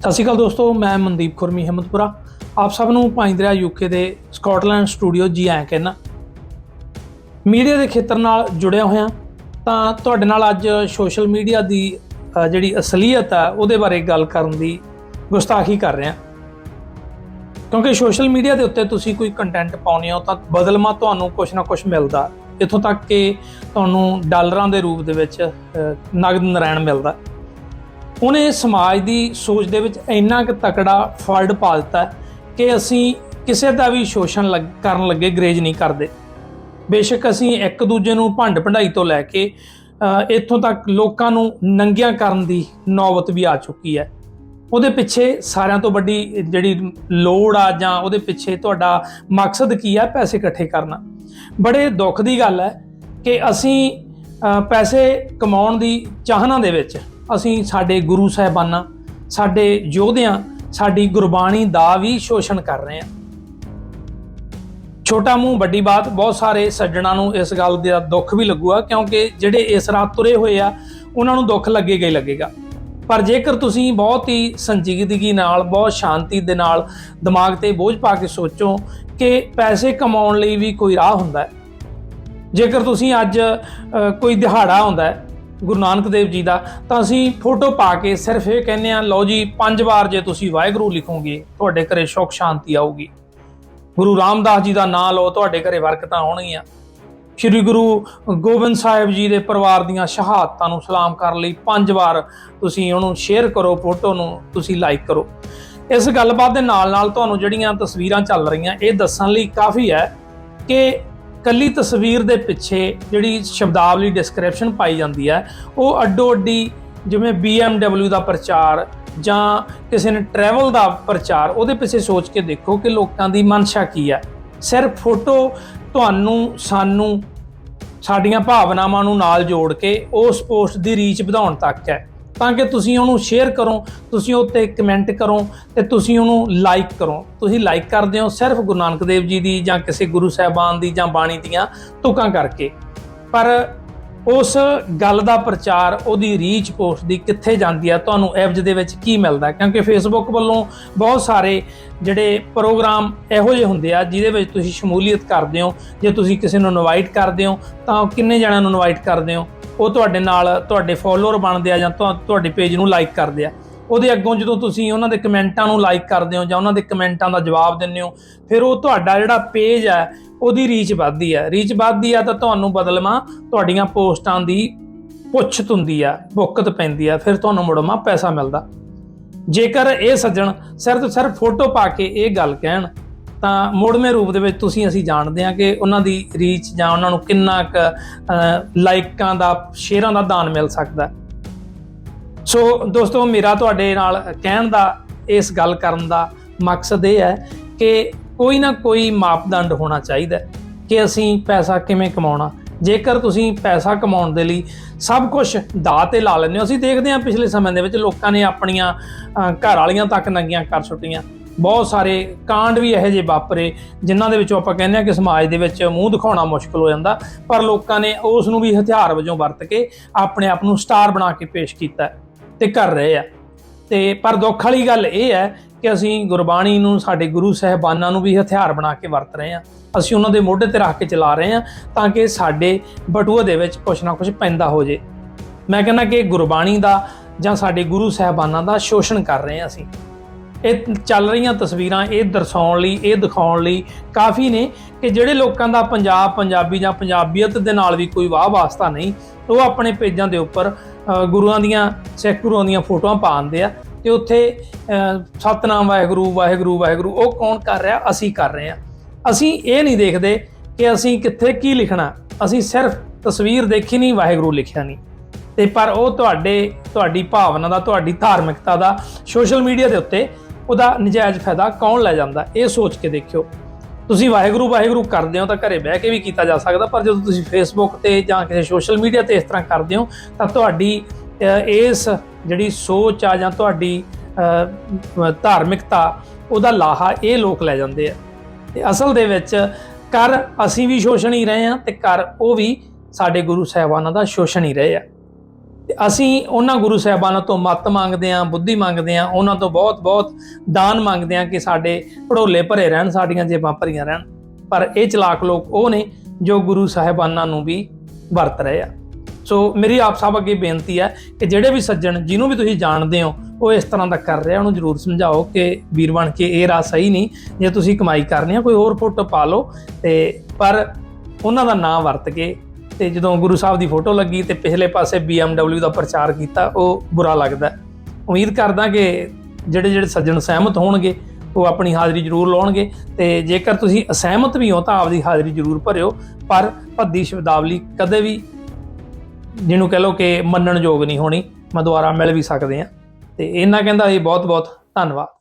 ਸਤਿ ਸ਼੍ਰੀ ਅਕਾਲ ਦੋਸਤੋ, ਮੈਂ ਮਨਦੀਪ ਖੁਰਮੀ ਹਿੰਮਤਪੁਰਾ ਆਪ ਸਭ ਨੂੰ ਪਾਇੰਦਰਿਆ ਯੂਕੇ ਦੇ ਸਕਾਟਲੈਂਡ ਸਟੂਡੀਓ ਜੀ ਆਇਆਂ ਕਹਿਣਾ ਮੀਡੀਆ ਦੇ ਖੇਤਰ ਨਾਲ ਜੁੜਿਆ ਹੋਇਆ, ਤਾਂ ਤੁਹਾਡੇ ਨਾਲ ਅੱਜ ਸੋਸ਼ਲ ਮੀਡੀਆ ਦੀ ਜਿਹੜੀ ਅਸਲੀਅਤ ਆ, ਉਹਦੇ ਬਾਰੇ ਗੱਲ ਕਰਨ ਦੀ ਗੁਸਤਾਖੀ ਕਰ ਰਿਹਾ। ਕਿਉਂਕਿ ਸੋਸ਼ਲ ਮੀਡੀਆ ਦੇ ਉੱਤੇ ਤੁਸੀਂ ਕੋਈ ਕੰਟੈਂਟ ਪਾਉਂਦੇ ਹੋ, ਤਾਂ ਬਦਲਮਾ ਤੁਹਾਨੂੰ ਕੁਝ ਨਾ ਕੁਝ ਮਿਲਦਾ। ਇੱਥੋਂ ਤੱਕ ਕਿ ਤੁਹਾਨੂੰ ਡਾਲਰਾਂ ਦੇ ਰੂਪ ਦੇ ਵਿੱਚ ਨਗਦ ਨਰਾਇਣ ਮਿਲਦਾ। ਉਹਨੇ ਸਮਾਜ ਦੀ ਸੋਚ ਦੇ ਵਿੱਚ ਇੰਨਾ ਕੁ ਤਕੜਾ ਫਰਡ ਪਾ ਦਿੱਤਾ ਕਿ ਅਸੀਂ ਕਿਸੇ ਦਾ ਵੀ ਸ਼ੋਸ਼ਣ ਲੱਗ- ਕਰਨ ਲੱਗੇ ਗਰੇਜ ਨਹੀਂ ਕਰਦੇ। ਬੇਸ਼ੱਕ ਅਸੀਂ ਇੱਕ ਦੂਜੇ ਨੂੰ ਭੰਡ ਭੰਡਾਈ ਤੋਂ ਲੈ ਕੇ ਇੱਥੋਂ ਤੱਕ ਲੋਕਾਂ ਨੂੰ ਨੰਗਿਆਂ ਕਰਨ ਦੀ ਨੌਬਤ ਵੀ ਆ ਚੁੱਕੀ ਹੈ। ਉਹਦੇ ਪਿੱਛੇ ਸਾਰਿਆਂ ਤੋਂ ਵੱਡੀ ਜਿਹੜੀ ਲੋੜ ਆ ਜਾਂ ਉਹਦੇ ਪਿੱਛੇ ਤੁਹਾਡਾ ਮਕਸਦ ਕੀ ਆ? ਪੈਸੇ ਇਕੱਠੇ ਕਰਨਾ। ਬੜੇ ਦੁੱਖ ਦੀ ਗੱਲ ਹੈ ਕਿ ਅਸੀਂ ਪੈਸੇ ਕਮਾਉਣ ਦੀ ਚਾਹਨਾ ਦੇ ਵਿੱਚ ਅਸੀਂ ਸਾਡੇ ਗੁਰੂ ਸਾਹਿਬਾਨਾਂ, ਸਾਡੇ ਯੋਧਿਆਂ, ਸਾਡੀ ਗੁਰਬਾਣੀ ਦਾ ਵੀ ਸ਼ੋਸ਼ਣ ਕਰ ਰਹੇ ਹਾਂ। ਛੋਟਾ ਮੂੰਹ, ਵੱਡੀ ਬਾਤ, ਬਹੁਤ ਸਾਰੇ ਸੱਜਣਾ ਨੂੰ ਇਸ ਗੱਲ ਦਾ ਦੁੱਖ ਵੀ ਲੱਗੂਗਾ ਕਿਉਂਕਿ ਜਿਹੜੇ ਇਸ ਰਾਹ ਤੁਰੇ ਹੋਏ ਆ, ਉਹਨਾਂ ਨੂੰ ਦੁੱਖ ਲੱਗੇਗਾ ਹੀ ਲੱਗੇਗਾ। ਪਰ ਜੇਕਰ ਤੁਸੀਂ ਬਹੁਤ ਹੀ ਸੰਜੀਦਗੀ ਨਾਲ, ਬਹੁਤ ਸ਼ਾਂਤੀ ਦੇ ਨਾਲ ਦਿਮਾਗ ਤੇ ਬੋਝ ਪਾ ਕੇ ਸੋਚੋ ਕਿ ਪੈਸੇ ਕਮਾਉਣ ਲਈ ਵੀ ਕੋਈ ਰਾਹ ਹੁੰਦਾ ਹੈ। ਜੇਕਰ ਤੁਸੀਂ ਅੱਜ ਕੋਈ ਦਿਹਾੜਾ ਹੁੰਦਾ ਹੈ ਗੁਰੂ ਨਾਨਕ ਦੇਵ ਜੀ ਦਾ, ਤਾਂ ਅਸੀਂ ਫੋਟੋ ਪਾ ਕੇ ਸਿਰਫ ਇਹ ਕਹਿੰਦੇ ਆ ਲਓ ਜੀ, ਪੰਜ ਵਾਰ ਜੇ ਤੁਸੀਂ ਵਾਹਿਗੁਰੂ ਲਿਖੋਗੇ, ਤੁਹਾਡੇ ਘਰੇ ਸੁੱਖ, ਸ਼ਾਂਤੀ ਆਊਗੀ। ਗੁਰੂ ਰਾਮਦਾਸ ਜੀ ਦਾ ਨਾਮ ਲਓ, ਤੁਹਾਡੇ ਘਰੇ ਬਰਕਤਾਂ ਆਉਣਗੀਆਂ। ਸ੍ਰੀ ਗੁਰੂ ਗੋਬਿੰਦ ਸਾਹਿਬ ਜੀ ਦੇ ਪਰਿਵਾਰ ਦੀਆਂ ਸ਼ਹਾਦਤਾਂ ਨੂੰ ਸਲਾਮ ਕਰਨ ਲਈ ਪੰਜ ਵਾਰ ਤੁਸੀਂ ਉਹਨੂੰ ਸ਼ੇਅਰ ਕਰੋ ਫੋਟੋ ਨੂੰ ਤੁਸੀਂ ਲਾਈਕ ਕਰੋ। ਇਸ ਗੱਲਬਾਤ ਦੇ ਨਾਲ ਨਾਲ ਤੁਹਾਨੂੰ ਜਿਹੜੀਆਂ ਤਸਵੀਰਾਂ ਚੱਲ ਰਹੀਆਂ, ਇਹ ਦੱਸਣ ਲਈ ਕਾਫੀ ਹੈ ਕਿ ਕੱਲੀ ਤਸਵੀਰ ਦੇ ਪਿੱਛੇ ਜਿਹੜੀ ਸ਼ਬਦਾਵਲੀ ਡਿਸਕ੍ਰਿਪਸ਼ਨ ਪਾਈ ਜਾਂਦੀ ਹੈ, ਉਹ ਅੱਡੋ ਅੱਡੀ ਜਿਵੇਂ BMW ਦਾ ਪ੍ਰਚਾਰ ਜਾਂ ਕਿਸੇ ਨੇ ਟਰੈਵਲ ਦਾ ਪ੍ਰਚਾਰ, ਉਹਦੇ ਪਿੱਛੇ ਸੋਚ ਕੇ ਦੇਖੋ ਕਿ ਲੋਕਾਂ ਦੀ ਮਨਸ਼ਾ ਕੀ ਹੈ। ਸਿਰਫ ਫੋਟੋ ਤੁਹਾਨੂੰ, ਸਾਨੂੰ, ਸਾਡੀਆਂ ਭਾਵਨਾਵਾਂ ਨੂੰ ਨਾਲ ਜੋੜ ਕੇ ਉਸ ਪੋਸਟ ਦੀ ਰੀਚ ਵਧਾਉਣ ਤੱਕ ਹੈ। ਤਾਂ ਕਿ ਤੁਸੀਂ ਉਹਨੂੰ ਸ਼ੇਅਰ ਕਰੋ, ਤੁਸੀਂ ਉੱਤੇ ਕਮੈਂਟ ਕਰੋ ਤੇ ਤੁਸੀਂ ਉਹਨੂੰ ਲਾਈਕ ਕਰੋ। ਤੁਸੀਂ ਲਾਈਕ ਕਰਦੇ ਹੋ ਸਿਰਫ ਗੁਰੂ ਨਾਨਕ ਦੇਵ ਜੀ ਦੀ ਜਾਂ ਕਿਸੇ ਗੁਰੂ ਸਾਹਿਬਾਨ ਦੀ ਜਾਂ ਬਾਣੀ ਦੀਆਂ ਤੁਕਾਂ ਕਰਕੇ। ਪਰ ਉਸ ਗੱਲ ਦਾ ਪ੍ਰਚਾਰ, ਉਹਦੀ ਰੀਚ ਪੋਸਟ ਦੀ ਕਿੱਥੇ ਜਾਂਦੀ ਆ, ਤੁਹਾਨੂੰ ਐਵਜ ਦੇ ਵਿੱਚ ਕੀ ਮਿਲਦਾ? ਕਿਉਂਕਿ ਫੇਸਬੁੱਕ ਵੱਲੋਂ ਬਹੁਤ ਸਾਰੇ ਜਿਹੜੇ ਪ੍ਰੋਗਰਾਮ ਇਹੋ ਜਿਹੇ ਹੁੰਦੇ ਆ, ਜਿਹਦੇ ਵਿੱਚ ਤੁਸੀਂ ਸ਼ਮੂਲੀਅਤ ਕਰਦੇ ਹੋ, ਜੇ ਤੁਸੀਂ ਕਿਸੇ ਨੂੰ ਇਨਵਾਈਟ ਕਰਦੇ ਹੋ, ਤਾਂ ਕਿੰਨੇ ਜਣਿਆਂ ਨੂੰ ਇਨਵਾਈਟ ਕਰਦੇ ਹੋ? ਉਹ ਤੁਹਾਡੇ ਨਾਲ ਤੁਹਾਡੇ ਫੋਲੋਅਰ ਬਣਦੇ ਆ ਜਾਂ ਤੁਹਾਡੇ ਪੇਜ ਨੂੰ ਲਾਈਕ ਕਰਦੇ ਆ। ਉਹਦੇ ਅੱਗੋਂ ਜਦੋਂ ਤੁਸੀਂ ਉਹਨਾਂ ਦੇ ਕਮੈਂਟਾਂ ਨੂੰ ਲਾਈਕ ਕਰਦੇ ਹੋ ਜਾਂ ਉਹਨਾਂ ਦੇ ਕਮੈਂਟਾਂ ਦਾ ਜਵਾਬ ਦਿੰਦੇ ਹੋ, ਫਿਰ ਉਹ ਤੁਹਾਡਾ ਜਿਹੜਾ ਪੇਜ ਹੈ ਉਹਦੀ ਰੀਚ ਵੱਧਦੀ ਹੈ ਰੀਚ ਵੱਧਦੀ ਆ ਤਾਂ ਤੁਹਾਨੂੰ ਬਦਲਵਾਂ ਤੁਹਾਡੀਆਂ ਪੋਸਟਾਂ ਦੀ ਪੁੱਛਤ ਹੁੰਦੀ ਆ ਬੁੱਕਤ ਪੈਂਦੀ ਆ, ਫਿਰ ਤੁਹਾਨੂੰ ਮੁੜਮਾ ਪੈਸਾ ਮਿਲਦਾ। ਜੇਕਰ ਇਹ ਸੱਜਣ ਸਿਰਫ ਸਿਰਫ ਫੋਟੋ ਪਾ ਕੇ ਇਹ ਗੱਲ ਕਹਿਣ ਤਾਂ ਮੋੜਵੇਂ ਰੂਪ ਦੇ ਵਿੱਚ ਤੁਸੀਂ ਅਸੀਂ ਜਾਣਦੇ ਹਾਂ ਕਿ ਉਹਨਾਂ ਦੀ ਰੀਚ ਜਾਂ ਉਹਨਾਂ ਨੂੰ ਕਿੰਨਾ ਕੁ ਅਹ, ਲਾਈਕਾਂ ਦਾ ਸ਼ੇਅਰਾਂ ਦਾ ਦਾਨ ਮਿਲ ਸਕਦਾ ਸੋ ਦੋਸਤੋ ਮੇਰਾ ਤੁਹਾਡੇ ਨਾਲ ਕਹਿਣ ਦਾ ਇਸ ਗੱਲ ਕਰਨ ਦਾ ਮਕਸਦ ਇਹ ਹੈ ਕਿ ਕੋਈ ਨਾ ਕੋਈ ਮਾਪਦੰਡ ਹੋਣਾ ਚਾਹੀਦਾ ਕਿ ਅਸੀਂ ਪੈਸਾ ਕਿਵੇਂ ਕਮਾਉਣਾ। ਜੇਕਰ ਤੁਸੀਂ ਪੈਸਾ ਕਮਾਉਣ ਦੇ ਲਈ ਸਭ ਕੁਝ ਦਾਅ ਤੇ ਲਾ ਲੈਂਦੇ ਹੋ ਅਸੀਂ ਦੇਖਦੇ ਹਾਂ ਪਿਛਲੇ ਸਮੇਂ ਦੇ ਵਿੱਚ ਲੋਕਾਂ ਨੇ ਆਪਣੀਆਂ ਘਰ ਵਾਲੀਆਂ ਤੱਕ ਨੰਗੀਆਂ ਕਰ ਛੁੱਟੀਆਂ। ਬਹੁਤ ਸਾਰੇ ਕਾਂਡ ਵੀ ਇਹੋ ਜਿਹੇ ਵਾਪਰੇ, ਜਿਨ੍ਹਾਂ ਦੇ ਵਿੱਚੋਂ ਆਪਾਂ ਕਹਿੰਦੇ ਹਾਂ ਕਿ ਸਮਾਜ ਦੇ ਵਿੱਚ ਮੂੰਹ ਦਿਖਾਉਣਾ ਮੁਸ਼ਕਲ ਹੋ ਜਾਂਦਾ, ਪਰ ਲੋਕਾਂ ਨੇ ਉਸ ਨੂੰ ਵੀ ਹਥਿਆਰ ਵਜੋਂ ਵਰਤ ਕੇ ਆਪਣੇ ਆਪ ਨੂੰ ਸਟਾਰ ਬਣਾ ਕੇ ਪੇਸ਼ ਕੀਤਾ ਹੈ ਤੇ ਕਰ ਰਹੇ ਆ। ਤੇ ਪਰ ਦੁੱਖ ਵਾਲੀ ਗੱਲ ਇਹ ਹੈ ਕਿ ਅਸੀਂ ਗੁਰਬਾਣੀ ਨੂੰ, ਸਾਡੇ ਗੁਰੂ ਸਾਹਿਬਾਨਾਂ ਨੂੰ ਵੀ ਹਥਿਆਰ ਬਣਾ ਕੇ ਵਰਤ ਰਹੇ ਹਾਂ। ਅਸੀਂ ਉਹਨਾਂ ਦੇ ਮੋਢੇ ਤੇ ਰੱਖ ਕੇ ਚਲਾ ਰਹੇ ਹਾਂ ਤਾਂ ਕਿ ਸਾਡੇ ਬਟੂਏ ਦੇ ਵਿੱਚ ਕੁਛ ਨਾ ਕੁਛ ਪੈਂਦਾ ਹੋ ਜੇ। ਮੈਂ ਕਹਿੰਦਾ ਕਿ ਗੁਰਬਾਣੀ ਦਾ ਜਾਂ ਸਾਡੇ ਗੁਰੂ ਸਾਹਿਬਾਨਾਂ ਦਾ ਸ਼ੋਸ਼ਣ ਕਰ ਰਹੇ ਹਾਂ ਅਸੀਂ। ਇਹ ਚੱਲ ਰਹੀਆਂ ਤਸਵੀਰਾਂ ਇਹ ਦਰਸਾਉਣ ਲਈ ਇਹ ਦਿਖਾਉਣ ਲਈ ਕਾਫੀ ਨੇ ਕਿ ਜਿਹੜੇ ਲੋਕਾਂ ਦਾ ਪੰਜਾਬ ਪੰਜਾਬੀ ਜਾਂ ਪੰਜਾਬੀਅਤ ਦੇ ਨਾਲ ਵੀ ਕੋਈ ਵਾਹ ਵਾਸਤਾ ਨਹੀਂ ਉਹ ਆਪਣੇ ਪੇਜਾਂ ਦੇ ਉੱਪਰ ਗੁਰੂਆਂ ਦੀਆਂ ਸਿੱਖ ਗੁਰੂਆਂ ਦੀਆਂ ਫੋਟੋਆਂ ਪਾਉਂਦੇ ਆ ਤੇ ਉੱਥੇ ਅ, ਸਤਨਾਮ ਵਾਹਿਗੁਰੂ ਵਾਹਿਗੁਰੂ ਵਾਹਿਗੁਰੂ ਉਹ ਕੌਣ ਕਰ ਰਿਹਾ? ਅਸੀਂ ਕਰ ਰਹੇ ਆ। ਅਸੀਂ ਇਹ ਨਹੀਂ ਦੇਖਦੇ ਕਿ ਅਸੀਂ ਕਿੱਥੇ ਕੀ ਲਿਖਣਾ। ਅਸੀਂ ਸਿਰਫ ਤਸਵੀਰ ਦੇਖੀ ਨਹੀਂ ਵਾਹਿਗੁਰੂ ਲਿਖਿਆ ਨਹੀਂ। ਤੇ ਪਰ ਉਹ ਤੁਹਾਡੇ ਤੁਹਾਡੀ ਭਾਵਨਾ ਦਾ ਤੁਹਾਡੀ ਧਾਰਮਿਕਤਾ ਦਾ ਸੋਸ਼ਲ ਮੀਡੀਆ ਦੇ ਉੱਤੇ ਉਹਦਾ ਨਜਾਇਜ਼ ਫਾਇਦਾ ਕੌਣ ਲੈ ਜਾਂਦਾ, ਇਹ ਸੋਚ ਕੇ ਦੇਖਿਓ। ਤੁਸੀਂ ਵਾਹਿਗੁਰੂ ਵਾਹਿਗੁਰੂ ਕਰਦੇ ਹੋ ਤਾਂ ਘਰੇ ਬਹਿ ਕੇ ਵੀ ਕੀਤਾ ਜਾ ਸਕਦਾ, ਪਰ ਜਦੋਂ ਤੁਸੀਂ ਫੇਸਬੁੱਕ ਤੇ ਜਾਂ ਕਿਸੇ ਸੋਸ਼ਲ ਮੀਡੀਆ ਤੇ ਇਸ ਤਰ੍ਹਾਂ ਕਰਦੇ ਹੋ, ਤਾਂ ਤੁਹਾਡੀ ਇਸ ਜਿਹੜੀ ਸੋਚ ਆ ਜਾਂ ਤੁਹਾਡੀ ਧਾਰਮਿਕਤਾ, ਉਹਦਾ ਲਾਹਾ ਇਹ ਲੋਕ ਲੈ ਜਾਂਦੇ ਆ। ਤੇ ਅਸਲ ਦੇ ਵਿੱਚ ਕਰ ਅਸੀਂ ਵੀ ਸ਼ੋਸ਼ਣ ਹੀ ਰਹੇ ਹਾਂ ਤੇ ਕਰ ਉਹ ਵੀ ਸਾਡੇ ਗੁਰੂ ਸਾਹਿਬਾਨਾਂ ਦਾ ਸ਼ੋਸ਼ਣ ਹੀ ਰਹੇ ਆ। ਤੇ ਅਸੀਂ ਉਹਨਾਂ ਗੁਰੂ ਸਾਹਿਬਾਨਾਂ ਤੋਂ ਮੱਤ ਮੰਗਦੇ ਆਂ ਬੁੱਧੀ ਮੰਗਦੇ ਆਂ ਉਹਨਾਂ ਤੋਂ ਬਹੁਤ ਬਹੁਤ ਦਾਨ ਮੰਗਦੇ ਆਂ ਕਿ ਸਾਡੇ ਢੋਲੇ ਭਰੇ ਰਹਿਣ, ਸਾਡੀਆਂ ਜੇਬਾਂ ਭਰੀਆਂ ਰਹਿਣ। ਪਰ ਇਹ ਚਲਾਕ ਲੋਕ ਉਹ ਨੇ ਜੋ ਗੁਰੂ ਸਾਹਿਬਾਨਾਂ ਨੂੰ ਵੀ ਵਰਤ ਰਹੇ ਆ। ਸੋ ਮੇਰੀ ਆਪ ਸਭ ਅੱਗੇ ਬੇਨਤੀ ਹੈ ਕਿ ਜਿਹੜੇ ਵੀ ਸੱਜਣ ਜਿਹਨੂੰ ਵੀ ਤੁਸੀਂ ਜਾਣਦੇ ਹੋ, ਉਹ ਇਸ ਤਰ੍ਹਾਂ ਦਾ ਕਰ ਰਿਹਾ, ਉਹਨੂੰ ਜਰੂਰ ਸਮਝਾਓ ਕਿ ਵੀਰ ਬਣ ਕੇ ਇਹ ਰਾਹ ਸਹੀ ਨਹੀਂ, ਜੇ ਤੁਸੀਂ ਕਮਾਈ ਕਰਨੀ ਆ, ਕੋਈ ਹੋਰ ਫੋਟੋ ਪਾ ਲਓ ਤੇ ਪਰ ਉਹਨਾਂ ਦਾ ਨਾਮ ਵਰਤ ਕੇ ਤੇ ਜਦੋਂ ਗੁਰੂ ਸਾਹਿਬ ਦੀ ਫੋਟੋ ਲੱਗੀ ਤੇ ਪਿਛਲੇ ਪਾਸੇ BMW ਦਾ ਪ੍ਰਚਾਰ ਕੀਤਾ, ਉਹ ਬੁਰਾ ਲੱਗਦਾ ਉਮੀਦ ਕਰਦਾ ਕਿ ਜਿਹੜੇ ਜਿਹੜੇ ਸੱਜਣ ਸਹਿਮਤ ਹੋਣਗੇ, ਉਹ ਆਪਣੀ ਹਾਜ਼ਰੀ ਜ਼ਰੂਰ ਲਾਉਣਗੇ ਤੇ ਜੇਕਰ ਤੁਸੀਂ ਅਸਹਿਮਤ ਵੀ ਹੋ ਤਾਂ ਆਪਦੀ ਹਾਜ਼ਰੀ ਜ਼ਰੂਰ ਭਰਿਓ, ਪਰ ਭੱਦੀ ਸ਼ਬਦਾਵਲੀ ਕਦੇ ਵੀ ਜਿਹਨੂੰ ਕਹ ਲਓ ਕਿ ਮੰਨਣ ਯੋਗ ਨਹੀਂ ਹੋਣੀ, ਮੈਂ ਦੁਬਾਰਾ ਮਿਲ ਵੀ ਸਕਦੇ ਆ ਤੇ ਇਹਨਾਂ ਕਹਿੰਦਾ ਇਹ ਬਹੁਤ ਬਹੁਤ ਧੰਨਵਾਦ।